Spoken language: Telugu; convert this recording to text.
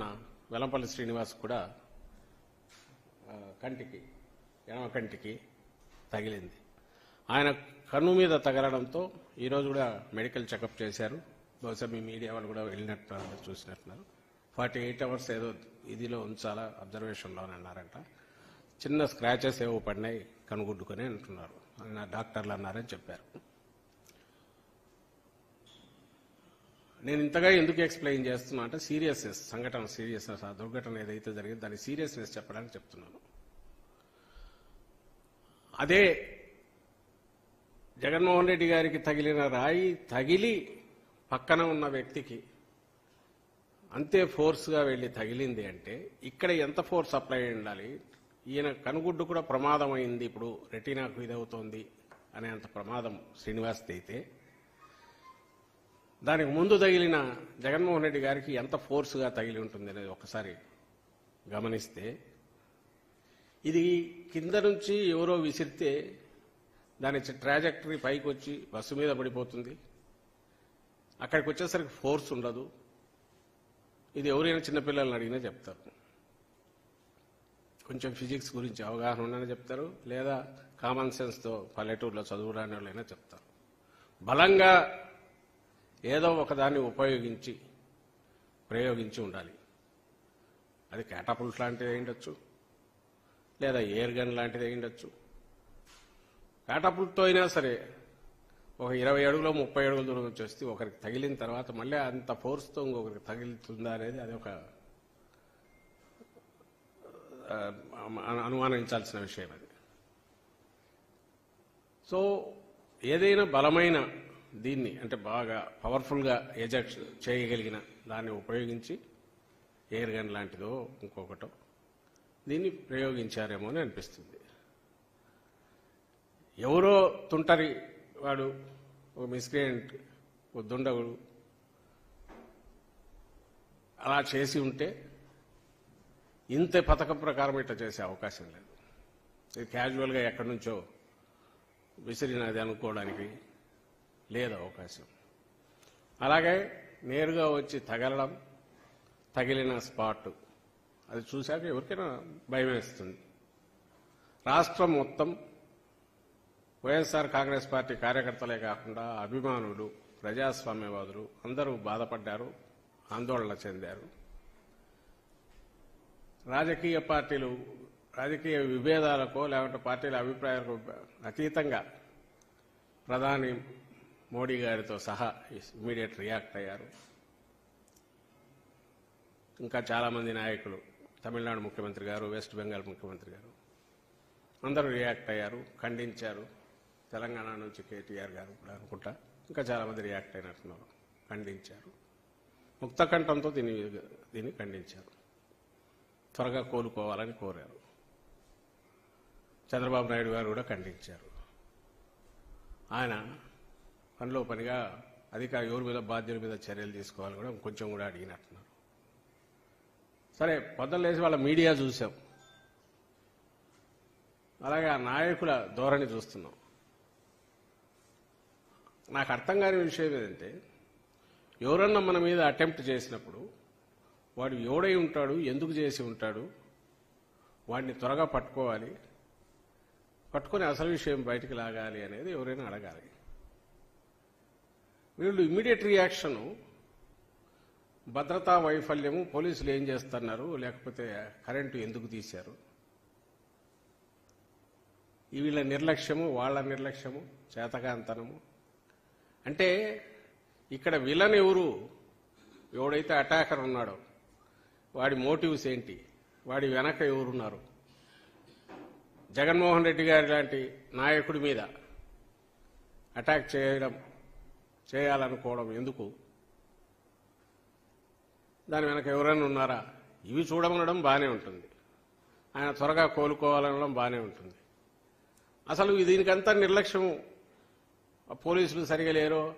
నా వెలంపల్లి శ్రీనివాస్ కూడా కంటికి ఎడమ కంటికి తగిలింది. ఆయన కన్ను మీద తగలడంతో ఈరోజు కూడా మెడికల్ చెకప్ చేశారు. బహుశా మీ మీడియా వాళ్ళు కూడా వెళ్ళినట్టు చూసినట్టున్నారు. ఫార్టీ ఎయిట్ అవర్స్ ఏదో ఇదిలో ఉంచాలా అబ్జర్వేషన్లో అని అన్నారంట. చిన్న స్క్రాచెస్ ఏవో పడినాయి కనుగొడ్డుకొని అంటున్నారు. డాక్టర్లు అన్నారని చెప్పారు. నేను ఇంతగా ఎందుకు ఎక్స్ప్లెయిన్ చేస్తున్నా అంటే సీరియస్నెస్ సంఘటన సీరియస్నెస్ ఆ దుర్ఘటన ఏదైతే జరిగిందో దాని సీరియస్నెస్ చెప్పడానికి చెప్తున్నాను. అదే జగన్మోహన్ రెడ్డి గారికి తగిలిన రాయి తగిలి పక్కన ఉన్న వ్యక్తికి అంతే ఫోర్స్గా వెళ్ళి తగిలింది అంటే ఇక్కడ ఎంత ఫోర్స్ అప్లై ఉండాలి? ఈయన కనుగుడ్డు కూడా ప్రమాదం అయింది ఇప్పుడు రెటీనాకు ఇదవుతోంది అనేంత ప్రమాదం శ్రీనివాస్ది అయితే. దానికి ముందు తగిలిన జగన్మోహన్ రెడ్డి గారికి ఎంత ఫోర్స్గా తగిలి ఉంటుంది అనేది ఒకసారి గమనిస్తే ఇది కింద నుంచి ఎవరో విసిరితే దాని ట్రాజెక్టరీ పైకి వచ్చి బస్సు మీద పడిపోతుంది. అక్కడికి వచ్చేసరికి ఫోర్స్ ఉండదు. ఇది ఎవరైనా చిన్నపిల్లల్ని అడిగినా చెప్తారు. కొంచెం ఫిజిక్స్ గురించి అవగాహన ఉండని చెప్తారు. లేదా కామన్ సెన్స్తో పల్లెటూరులో చదువురాని వాళ్ళైనా చెప్తారు. బలంగా ఏదో ఒకదాన్ని ఉపయోగించి ప్రయోగించి ఉండాలి. అది కేటాపుల్ట్ లాంటిది అయి లేదా ఎయిర్ గన్ లాంటిది అయి ఉండొచ్చు. అయినా సరే ఒక ఇరవై అడుగులో ముప్పై అడుగుల దూరం వచ్చేస్తే ఒకరికి తగిలిన తర్వాత మళ్ళీ అంత ఫోర్స్తో ఇంకొకరికి తగిలుతుందా అనేది అది ఒక అనుమానించాల్సిన విషయం అది. సో ఏదైనా బలమైన దీన్ని అంటే బాగా పవర్ఫుల్గా ఎజెక్ట్ చేయగలిగిన దాన్ని ఉపయోగించి ఎయిర్ గన్ లాంటిదో ఇంకొకటో దీన్ని ప్రయోగించారేమో అని అనిపిస్తుంది. ఎవరో తుంటరి వాడు ఒక మిస్క్రియంట్ ఒక దుండగుడు అలా చేసి ఉంటే ఇంత పథకం ప్రకారం ఇట్లా చేసే అవకాశం లేదు. ఇది క్యాజువల్గా ఎక్కడి నుంచో విసిరినది అనుకోవడానికి లేదు అవకాశం. అలాగే నేరుగా వచ్చి తగలడం తగిలిన స్పాట్. అది చూశాక ఎవరికైనా భయం వేస్తుంది రాష్ట్రం మొత్తం వైఎస్ఆర్ కాంగ్రెస్ పార్టీ కార్యకర్తలే కాకుండా అభిమానులు ప్రజాస్వామ్యవాదులు అందరూ బాధపడ్డారు ఆందోళన చెందారు. రాజకీయ పార్టీలు రాజకీయ విభేదాలకో లేకుంటే పార్టీల అభిప్రాయాలకు అతీతంగా ప్రధాని మోడీ గారితో సహా ఇమీడియట్ రియాక్ట్ అయ్యారు. ఇంకా చాలామంది నాయకులు తమిళనాడు ముఖ్యమంత్రి గారు వెస్ట్ బెంగాల్ ముఖ్యమంత్రి గారు అందరూ రియాక్ట్ అయ్యారు ఖండించారు. తెలంగాణ నుంచి కేటీఆర్ గారు కూడా అనుకుంటా ఇంకా చాలామంది రియాక్ట్ అయినట్టున్నారు ఖండించారు. ముక్త కంఠంతో దీన్ని దీన్ని ఖండించారు. త్వరగా కోలుకోవాలని కోరారు. చంద్రబాబు నాయుడు గారు కూడా ఖండించారు. ఆయన పనిలో పనిగా అధికార ఎవరి మీద బాధ్యుల మీద చర్యలు తీసుకోవాలని కూడా కొంచెం కూడా అడిగినట్టున్నారు. సరే పొద్దున్న లేచి వాళ్ళ మీడియా చూసాం. అలాగే ఆ నాయకుల ధోరణి చూస్తున్నాం. నాకు అర్థం కాని విషయం ఏంటంటే ఎవరన్నా మన మీద అటెంప్ట్ చేసినప్పుడు వాడు ఎవడై ఉంటాడు ఎందుకు చేసి ఉంటాడు వాడిని త్వరగా పట్టుకోవాలి పట్టుకొని అసలు విషయం బయటికి లాగాలి అనేది ఎవరైనా అడగాలి. వీళ్ళు ఇమ్మీడియట్ రియాక్షను భద్రతా వైఫల్యము పోలీసులు ఏం చేస్తున్నారు లేకపోతే కరెంటు ఎందుకు తీశారు? వీళ్ళ నిర్లక్ష్యము వాళ్ళ నిర్లక్ష్యము చేతకాంతనము అంటే ఇక్కడ విలన్ ఎవరు? ఎవడైతే అటాకర్ ఉన్నాడో వాడి మోటివ్స్ ఏంటి? వాడి వెనక ఎవరున్నారు? జగన్మోహన్ రెడ్డి గారి లాంటి నాయకుడి మీద అటాక్ చేయడం చేయాలనుకోవడం ఎందుకు? దాని వెనక ఎవరైనా ఉన్నారా? ఇవి చూడమనడం బాగానే ఉంటుంది. ఆయన త్వరగా కోలుకోవాలనడం బాగానే ఉంటుంది. అసలు దీనికంతా నిర్లక్ష్యం పోలీసులు సరిగా లేరో?